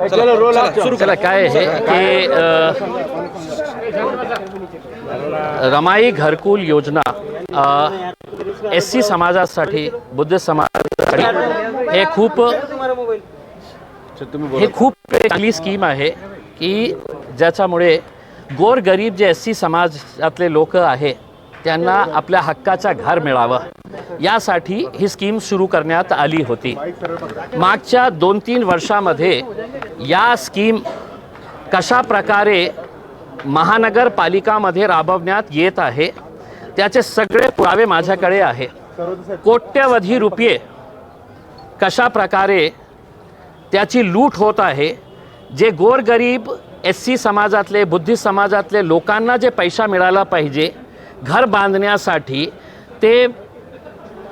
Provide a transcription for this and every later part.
चला काय आहे की रमाई घरकुल योजना एस सी समाजासाठी बुद्ध समाजासाठी हे खूप तुम्ही हे खूप चांगली स्कीम आहे की ज्याच्यामुळे गोरगरीब जे एस सी समाजातले लोक आहे त्यांना आपल्या हक्काचा घर मिळावं. यासाठी ही स्कीम सुरू करण्यात आली होती. मागच्या दोन तीन वर्षामध्ये या स्कीम कशा प्रकारे महानगरपालिकामध्ये राबवण्यात येत आहे त्याचे सगळे पुरावे माझ्याकडे आहे. कोट्यवधी रुपये कशा प्रकारे त्याची लूट होत आहे जे गोरगरीब एस सी समाजातले बुद्धिस्ट समाजातले लोकांना जे पैसा मिळाला पाहिजे घर बांधण्यासाठी ते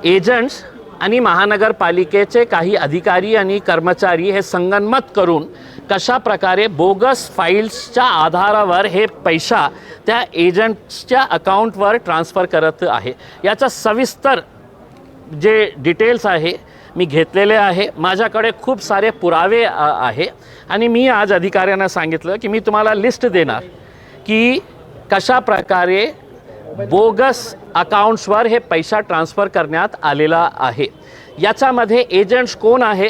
एजंट्स आणि महानगरपालिकेचे काही अधिकारी आणि कर्मचारी हे संगनमत करून कशा प्रकारे बोगस फाईल्सच्या आधारावर हे पैसा त्या एजंट्सच्या अकाउंटवर ट्रान्स्फर करत आहे. याचा सविस्तर जे डिटेल्स आहे मी घेतलेले आहे. माझ्याकडे खूप सारे पुरावे आहे. आणि मी आज अधिकाऱ्यांना सांगितलं की मी तुम्हाला लिस्ट देणार की कशा प्रकारे बोगस अकाउंट्सवर हे पैसा ट्रान्स्फर करण्यात आलेला आहे. याच्यामध्ये एजंट्स कोण आहे?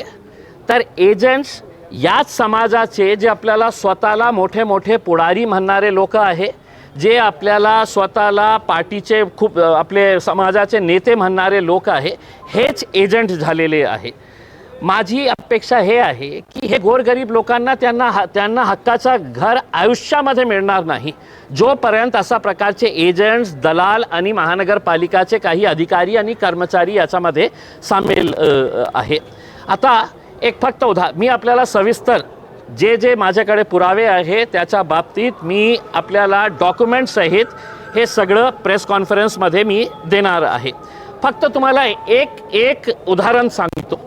तर एजंट्स याच समाजाचे जे आपल्याला स्वतःला मोठे मोठे पुढारी म्हणणारे लोक आहे जे आपल्याला स्वतःला पार्टीचे खूप आपले समाजाचे नेते म्हणणारे लोक आहे हेच एजंट झालेले आहे. माझी अपेक्षा हे आहे की हे गोरगरीब लोकांना त्यांना ह त्यांना हक्काचा घर आयुष्यामध्ये मिळणार नाही. जोपर्यंत असा प्रकारचे एजंट्स दलाल आणि महानगरपालिकाचे काही अधिकारी आणि कर्मचारी याच्यामध्ये सामील आहे. आता एक फक्त उदा मी आपल्याला सविस्तर जे जे माझ्याकडे पुरावे आहे त्याच्या बाबतीत मी आपल्याला डॉक्युमेंटसहित हे सगळं प्रेस कॉन्फरन्समध्ये मी देणार आहे. फक्त तुम्हाला एक एक उदाहरण सांगतो.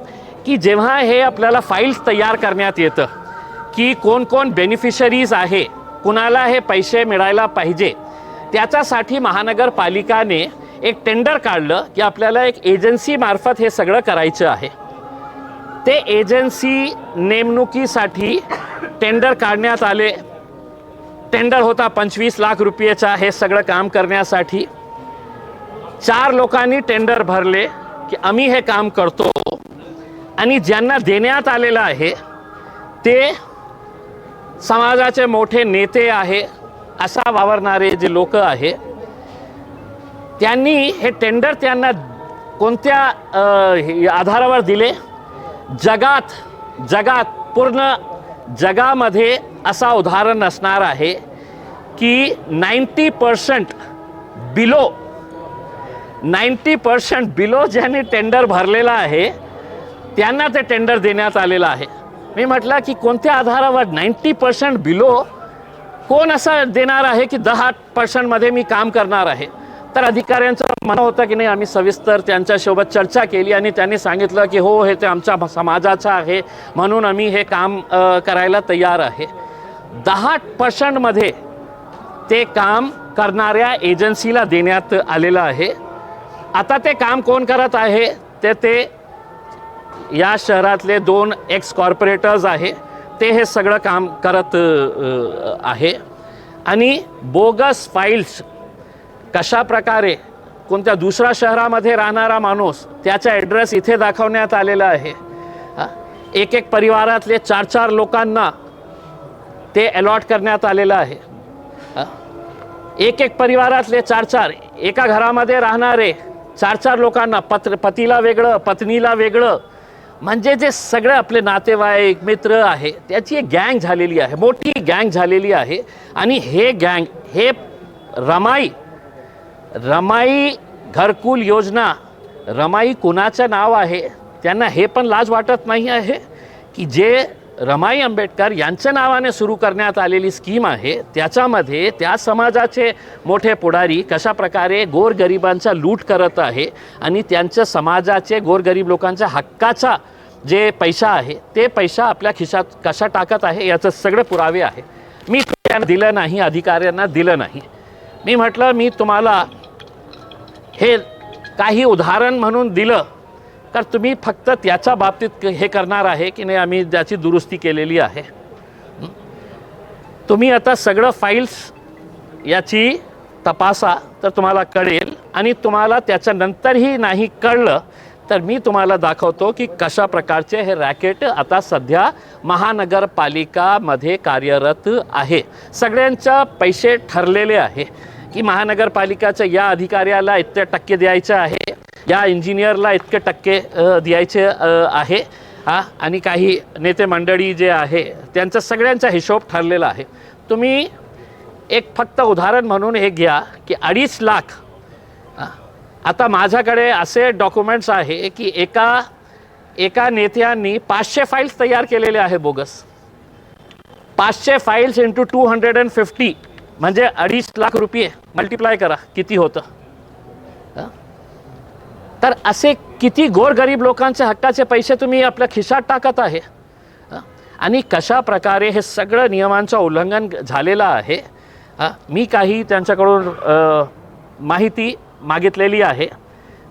की जेव्हा हे आपल्याला फाईल्स तयार करण्यात येतं की कोण कोण बेनिफिशरीज आहे कुणाला हे पैसे मिळायला पाहिजे त्याच्यासाठी महानगरपालिकाने एक टेंडर काढलं की आपल्याला एक एजन्सीमार्फत हे सगळं करायचं आहे. ते एजन्सी नेमणुकीसाठी टेंडर काढण्यात आले. टेंडर होता पंचवीस लाख रुपयेचा हे सगळं काम करण्यासाठी. चार लोकांनी टेंडर भरले की आम्ही हे काम करतो. आणि ज्यांना देण्यात आलेलं आहे ते समाजाचे मोठे नेते आहे असा वावरणारे जे लोक आहे त्यांनी हे टेंडर त्यांना कोणत्या आधारावर दिले? जगात जगात पूर्ण जगामध्ये असा उदाहरण असणार आहे की ninety percent below ninety percent below ज्यांनी टेंडर भरलेला आहे त्यांना ते टेंडर देण्यात आलेलं आहे. मी म्हटलं की कोणत्या आधारावर नाईंटी पर्सेंट बिलो कोण असं देणार आहे की दहा पर्सेंटमध्ये मी काम करणार आहे? तर अधिकाऱ्यांचं म्हणणं होतं की नाही आम्ही सविस्तर त्यांच्यासोबत चर्चा केली आणि त्यांनी सांगितलं की हो हे ते आमच्या समाजाचं आहे म्हणून आम्ही हे काम करायला तयार आहे. दहा पर्सेंटमध्ये ते काम करणाऱ्या एजन्सीला देण्यात आलेलं आहे. आता ते काम कोण करत आहे? ते ते या शहरातले दोन एक्स कॉर्पोरेटर्स आहे. ते हे सगळं काम करत आहे. आणि बोगस फाईल्स कशा प्रकारे कोणत्या दुसऱ्या शहरामध्ये राहणारा माणूस त्याचा ॲड्रेस इथे दाखवण्यात आलेला आहे. एक एक परिवारातले चार चार लोकांना ते अलॉट करण्यात आलेलं आहे. एक एक परिवारातले चार चार एका घरामध्ये राहणारे चार चार लोकांना पत्र पतीला वेगळं पत्नीला वेगळं म्हणजे जे सगळे आपले नातेवाईक मित्र आहे त्याची एक गँग झालेली आहे मोठी गँग झालेली आहे. आणि हे गँग हे रमाई रमाई घरकुल योजना रमाई कुणाचं नाव आहे? त्यांना हे पण लाज वाटत नाही आहे की जे रमाई आंबेडकर यांच्या नावाने सुरू करण्यात आलेली स्कीम आहे. त्याच्यामध्ये त्या समाजाचे मोठे पुढारी कशा प्रकारे गोरगरिबांचा लूट करत आहे आणि त्यांच्या समाजाचे गोरगरीब लोकांच्या हक्काचा जे पैसा आहे ते पैसा आपल्या खिशात कशा टाकत आहे याचं सगळे पुरावे आहे. मी त्यांना दिलं नाही अधिकाऱ्यांना दिलं नाही. मी म्हटलं मी तुम्हाला हे काही उदाहरण म्हणून दिलं तर तुम्ही फक्त त्याच्या बाबतीत हे करणार आहे की नाही आम्ही ज्याची दुरुस्ती केलेली आहे. तुम्ही आता सगळं फाईल्स याची तपासा तर तुम्हाला कळेल. आणि तुम्हाला त्याच्यानंतरही नाही कळलं तर मी तुम्हाला दाखवतो की कशा प्रकारचे हे रॅकेट आता सध्या महानगरपालिकामध्ये कार्यरत आहे. सगळ्यांच्या पैसे ठरलेले आहे की महानगरपालिकाच्या या अधिकाऱ्याला इतके टक्के द्यायचे आहे या इंजिनियरला इतके टक्के द्यायचे आहे. हा आणि काही नेते मंडळी जे आहे त्यांचा सगळ्यांचा हिशोब ठरलेला आहे. तुम्ही एक फक्त उदाहरण म्हणून हे घ्या की अडीच लाख आता माझ्याकडे असे डॉक्युमेंट्स आहे की एका एका नेत्यांनी पाचशे फाईल्स तयार केलेले आहे बोगस. पाचशे files into two hundred and fifty म्हणजे अडीच लाख रुपये मल्टिप्लाय करा किती होतं? तर असे किती गोरगरीब लोकांचे हक्काचे पैसे तुम्ही आपल्या खिशात टाकत आहे हा? आणि कशा प्रकारे हे सगळं नियमांचं उल्लंघन झालेलं आहे हा? मी काही त्यांच्याकडून माहिती मागितलेली आहे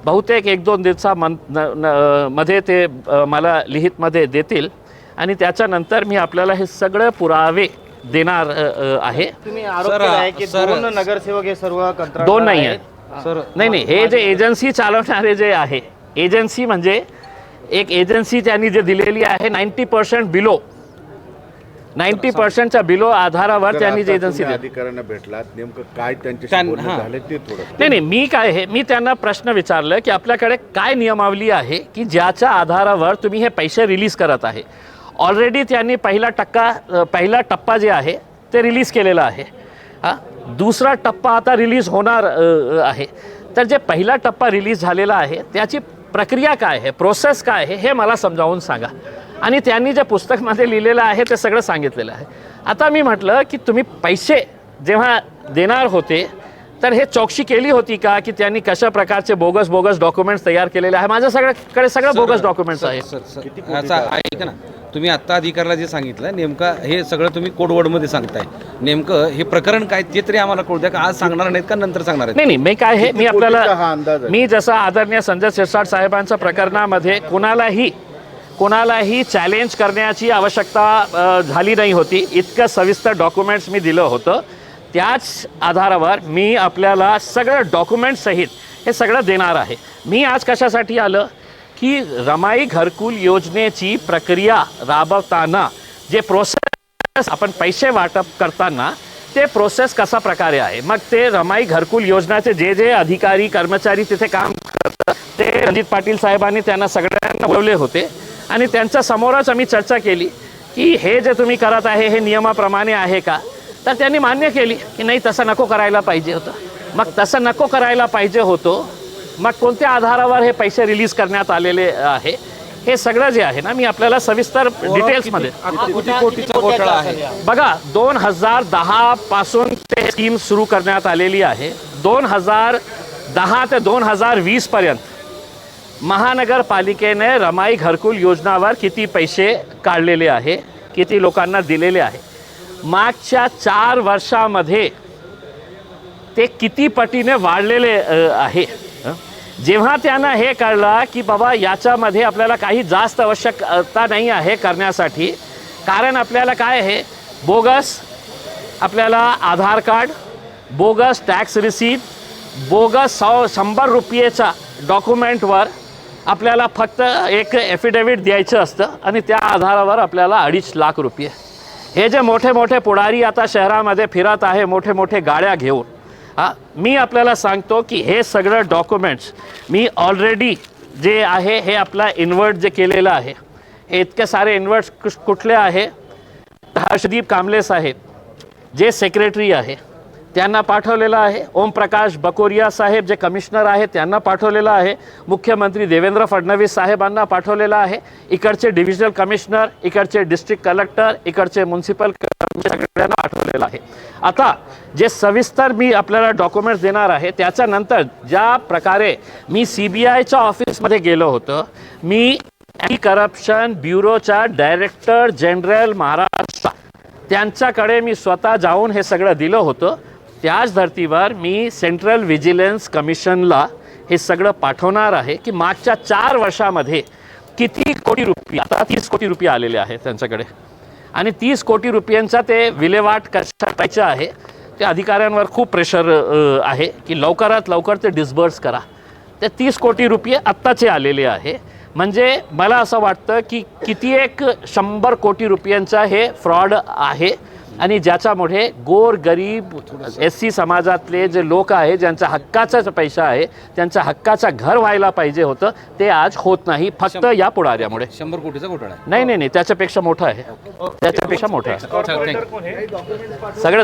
बहुतेक एक दोन दिवसा मन न- न- मध्ये ते मला लिहितमध्ये देतील आणि त्याच्यानंतर मी आपल्याला हे सगळे पुरावे देणार आहे तुम्ही आरोप सर, केला आहे की सर- दोन नगरसेवक हे सर्व दोन नाही आहेत. सर नाही नाही हे जे एजन्सी चालवणारे जे आहे एजन्सी म्हणजे एक एजन्सी त्यांनी जे दिलेली आहे नाईन्टी पर्सेंट बिलो नाईन्टी पर्सेंटच्या बिलो आधारावर त्यांनी जे एजन्सी दिली. अधिकाऱ्यांना भेटलात नेमकं काय त्यांच्याशी त्यां- बोलणं हां. झालं ते थोडं नाही नाही मी काय आहे मी त्यांना प्रश्न विचारलं की आपल्याकडे काय नियमावली आहे की ज्याच्या आधारावर तुम्ही हे पैसे रिलीज करत आहे. ऑलरेडी त्यांनी पहिला टक्का पहिला टप्पा जे आहे ते रिलीज केलेला आहे. हा? दुसरा टप्पा आता रिलीज होणार आहे. तर जे पहिला टप्पा रिलीज झालेला आहे त्याची प्रक्रिया काय आहे प्रोसेस काय आहे हे मला समजावून सांगा. आणि त्यांनी जे पुस्तकमध्ये लिहिलेलं आहे ते सगळं सांगितलेलं आहे. आता मी म्हटलं की तुम्ही पैसे जेव्हा देणार होते तर हे चौकशी केली होती का की त्यांनी कशा प्रकारचे बोगस बोगस डॉक्युमेंट्स तयार केलेले आहे? माझ्या सगळ्याकडे सगळं बोगस डॉक्युमेंट्स आहे. तुम्ही आत्ता अधिकाऱ्याला जे सांगितलं नेमका हे सगळं तुम्ही कोडवर्डमध्ये सांगताय. नेमकं हे प्रकरण काय ते तरी आम्हाला कळू द्या का आज सांगणार नाहीत का नंतर सांगणार आहेत? नाही नाही मी काय आहे मी हा आपल्याला अंदाज आहे? मी जसा आदरणीय संजय शिरसाट साहेबांच्या प्रकरणामध्ये कुणालाही कोणालाही चॅलेंज करण्याची आवश्यकता झाली नाही होती. इतकं सविस्तर डॉक्युमेंट्स मी दिलं होतं. त्याच आधारावर मी आपल्याला सगळं डॉक्युमेंट सहित हे सगळं देणार आहे. मी आज कशासाठी आलं? की रमाई घरकुल योजनेची प्रक्रिया राबवताना जे प्रोसेस आपण पैसे वाटप करताना ते प्रोसेस कसा प्रकारे आहे? मग ते रमाई घरकुल योजनाचे जे जे अधिकारी कर्मचारी तिथे काम करतात ते रणजित पाटील साहेबांनी त्यांना सगळ्यांना बोलवले होते. आणि त्यांच्या समोरच आम्ही चर्चा केली की हे जे तुम्ही करत आहे हे नियमाप्रमाणे आहे का? तर त्यांनी मान्य केली की नाही तसं नको करायला पाहिजे होतं. मग तसं नको करायला पाहिजे होतो मग कोणत्या आधारावर हे पैसे रिलीज करण्यात आलेले आहे? हे सगळं जे आहे ना मी आपल्याला सविस्तर डिटेल्समध्ये बघा दोन हजार दहा पासून ते स्कीम सुरू करण्यात आलेली आहे. दोन हजार दहा ते दोन हजार वीस पर्यंत महानगरपालिकेने रमाई घरकुल योजनावर किती पैसे काढलेले आहे किती लोकांना दिलेले आहे? मागच्या चार वर्षामध्ये ते किती पटीने वाढलेले आहे? जेव्हा त्यांना हे कळलं की बाबा याच्यामध्ये आपल्याला काही जास्त आवश्यकता नाही आहे करण्यासाठी कारण आपल्याला काय आहे? बोगस आपल्याला Aadhaar card bogus tax receipt bogus सौ शंभर रुपयेच्या डॉक्युमेंटवर आपल्याला फक्त एक एफिडेविट द्यायचं असतं आणि त्या आधारावर आपल्याला अडीच लाख रुपये. हे जे मोठे मोठे पुढारी आता शहरामध्ये फिरत आहे मोठे मोठे गाड्या घेऊन हां मी आपल्याला सांगतो की हे सगळं डॉक्युमेंट्स मी ऑलरेडी जे आहे हे आपला इन्व्हर्ट जे केलेलं आहे हे इतके सारे इन्व्हर्ट्स कुठले आहे? हर्षदीप कामलेस साहेब जे सेक्रेटरी आहे. त्यांना पाठवलेलं आहे. ओमप्रकाश बकोरिया साहेब जे कमिशनर आहेत त्यांना पाठवलेलं आहे. मुख्यमंत्री देवेंद्र फडणवीस साहेबांना पाठवलेलं आहे. इकडचे डिव्हिजनल कमिशनर इकडचे डिस्ट्रिक्ट कलेक्टर इकडचे म्युन्सिपल सगळ्यांना पाठवलेलं आहे. आता जे सविस्तर मी आपल्याला डॉक्युमेंट्स देणार आहे त्याच्यानंतर ज्या प्रकारे मी सी बी आयच्या ऑफिसमध्ये गेलो होतो मी अँटी करप्शन ब्युरोच्या डायरेक्टर जनरल महाराष्ट्र त्यांच्याकडे मी स्वतः जाऊन हे सगळं दिलं होतं. त्याच धर्तीवर मी सेंट्रल व्हिजिलन्स कमिशनला हे सगळं पाठवणार आहे की मागच्या चार वर्षामध्ये किती कोटी रुपये आता तीस कोटी रुपये आलेले आहेत त्यांच्याकडे. आणि तीस कोटी रुपयांचा ते विल्हेवाट कशा करायचं आहे ते अधिकाऱ्यांवर खूप प्रेशर आहे की लवकरात लवकर ते डिस्बर्स करा. ते तीस कोटी रुपये आत्ताचे आलेले आहे. म्हणजे मला असं वाटतं की किती एक शंभर कोटी रुपयांचा हे फ्रॉड आहे. आणि ज्याच्यामुळे गोर गरीब एस सी समाजातले जे लोक आहे ज्यांचा हक्काचा पैसा आहे त्यांचा हक्काचा घर व्हायला पाहिजे होतं ते आज होत नाही. फक्त या पुढाऱ्यामुळे. शंभर कोटीचा घोटाळा नाही नाही नाही. त्याच्यापेक्षा मोठं आहे. त्याच्यापेक्षा मोठं आहे? सगळं